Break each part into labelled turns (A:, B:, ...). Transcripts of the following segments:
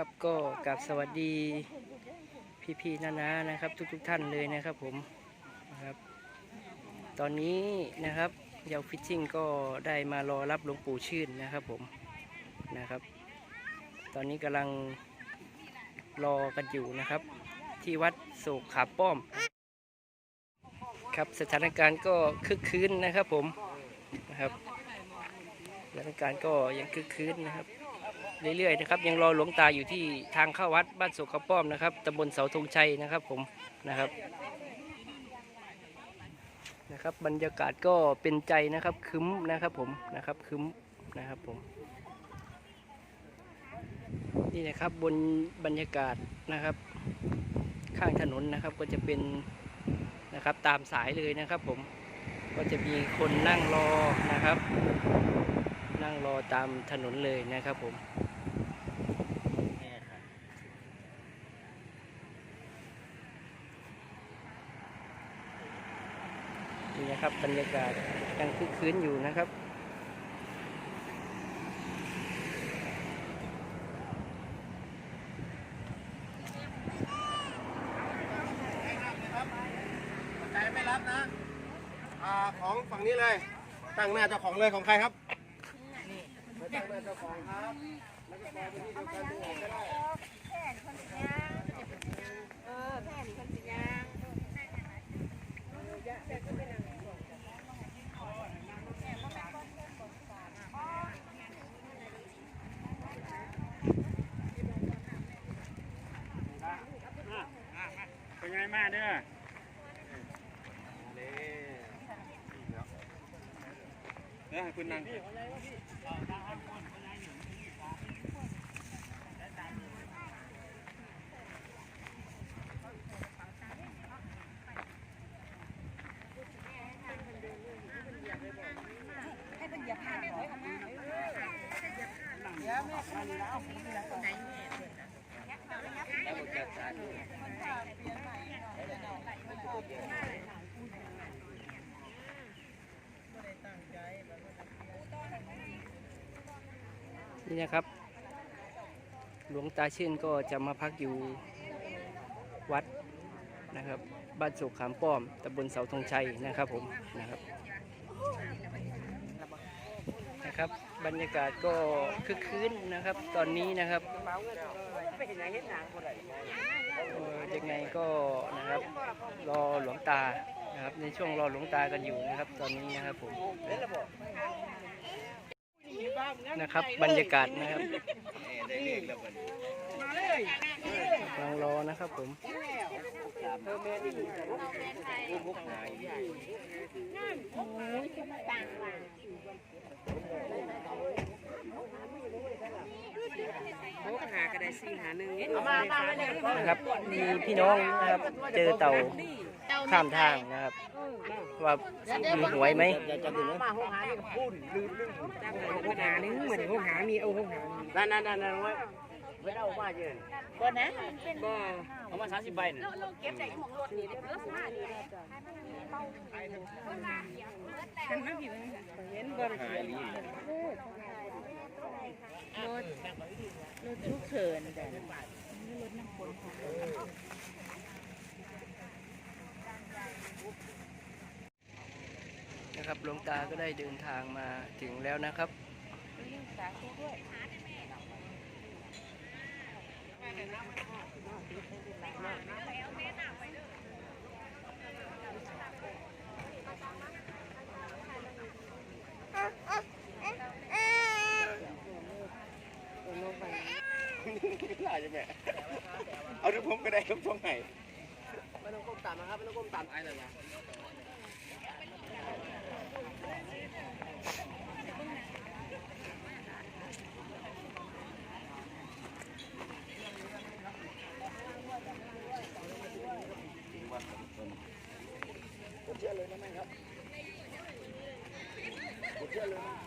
A: ครับก็กับสวัสดีพี่ๆนานานะครับ ทุกๆท่านเลยนะครับผมนะครับตอนนี้นะครับยาวฟิชชิ่งก็ได้มารอรับหลวงปู่ชื่นนะครับผมนะครับ ตอนนี้กำลังรอกันอยู่นะครับ ที่วัดโศกขาป้อม ครับสถานการณ์ก็คึกคืนนะครับผมนะครับสถานการณ์ก็ยังคึกคืนนะครับ เรื่อยๆนะครับ ยังรอหลวงตาอยู่ที่ทางเข้าวัดบ้านโศกขป้อมนะครับตำบลเสาธงชัยนะครับผมนะครับนะครับบรรยากาศก็เป็นใจนะครับคึ้มนะครับผมนะครับคึ้มนะครับผมนี่นะครับบนบรรยากาศนะครับ ข้างถนนนะครับก็จะเป็นนะครับตามสายเลยนะครับผมก็จะมีคนนั่งรอนะครับ นั่งรอตามถนนเลยนะครับผม นี่นะครับบรรยากาศยังคึกคืนอยู่นะครับ
B: ใจไม่รับนะอ่าของฝั่งนี้เลย ตั้งหน้าเจ้าของเลยของใครครับไปตั้งหน้าเจ้าของครับแล้วก็บอกไปที่เดียวกันที่ไหนก็ได้
C: เออแผ่นคนสิยาง
D: เป็นไงมาเด้อเด้อให้คุณนั่ง
A: นี่นะครับ หลวงตาเช่นก็จะมาพักอยู่วัดนะครับ บ้านโศกขามป้อมตำบลเสาธงชัยนะครับผมนะครับนะครับ บรรยากาศก็คึกคืนนะครับ ตอนนี้นะครับยังไงก็นะ ครับ รอหลวงตานะครับ ในช่วงรอหลวงตากันอยู่นะครับ ตอนนี้นะครับผมนะครับ บรรยากาศนะครับกำลังรอนะครับผม
C: เขาหากระไดซี่หาหนึ่ง
A: มามานะครับมีพี่น้องนะครับเจอเต่าข้ามทางนะครับ ว่ามีหวยไหม
C: มาห้องหานี่พูดลืมลืมจังเลยห้องหานี่เหมือนห้องหามีเอาห้องหา
B: นั่นนั่นนั่นนั่นไว้ไว้เอามาเยิน
C: บ่นะบ่
B: เอามาสามสิบใบน่ะ
C: ฉันไม่ผิดเลยเห็นบ่เขียน รถรถทุกเฉินแต่รถน้ำฝนของ
A: นะครับหลวงตาก็ได้เดินทางมาถึงแล้วนะครับ
C: ด้วย
B: หลายจะแม่ เอาทุกผมก็ได้ทุกช่องไหน
A: ไม่ต้องก้มต่ำนะครับไม่ต้องก้มต่ำไอ้เลยนะ
B: ผมเชื่อเลยนะแม่ครับผมเชื่อเลยนะ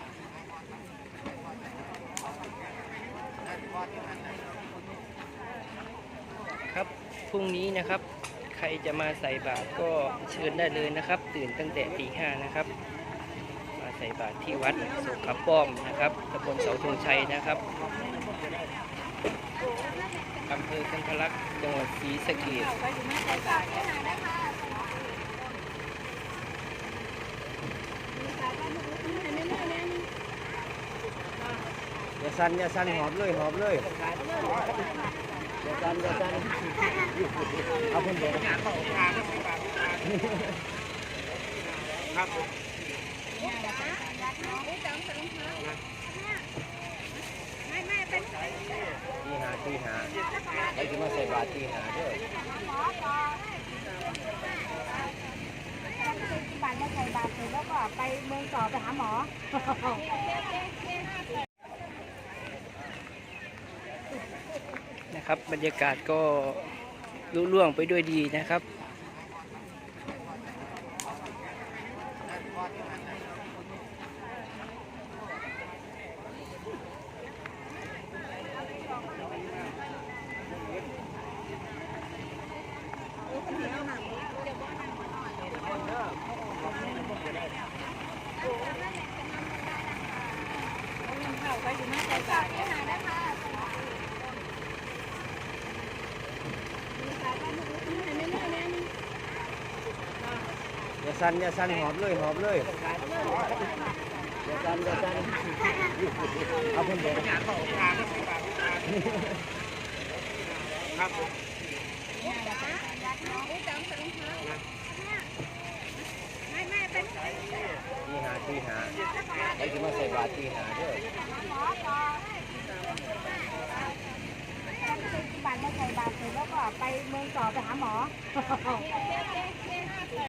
A: ครับ พรุ่งนี้นะครับ ใครจะมาใส่บาตรก็เชิญได้เลยนะครับ ตื่นตั้งแต่ตีห้านะครับ มาใส่บาตรที่วัดโสขป้อมนะครับตำบลเสาธงชัยนะครับอำเภอกันทะลักษ์จังหวัดศรีสะเกษ
B: อย่าสั่นอย่าสั่นหอบเลยหอบเลย อย่าสั่นอย่าสั่นเอาเพิ่นเดี๋ยวตีหาตีหาไอ้ที่มาใส่บาตรตีหาเด้อ
E: บาทมาใส่บาทเสร็จแล้วก็ไปเมืองต่อไปหาหมอ
A: นะ ครับบรรยากาศก็ลุล่วงไปด้วยดีนะครับ
B: อย่าสั่นอย่าสั่นหอบเลยหอบเลยอย่าสั่นอย่าสั่นเอาเพิ่นเดี๋ยวตีหาตีหาไอ้ที่มาใส่บาตรตีหาเด้อ
E: บาทมาใส่บาทเสร็จแล้วก็ไปเมืองต่อไปหาหมอ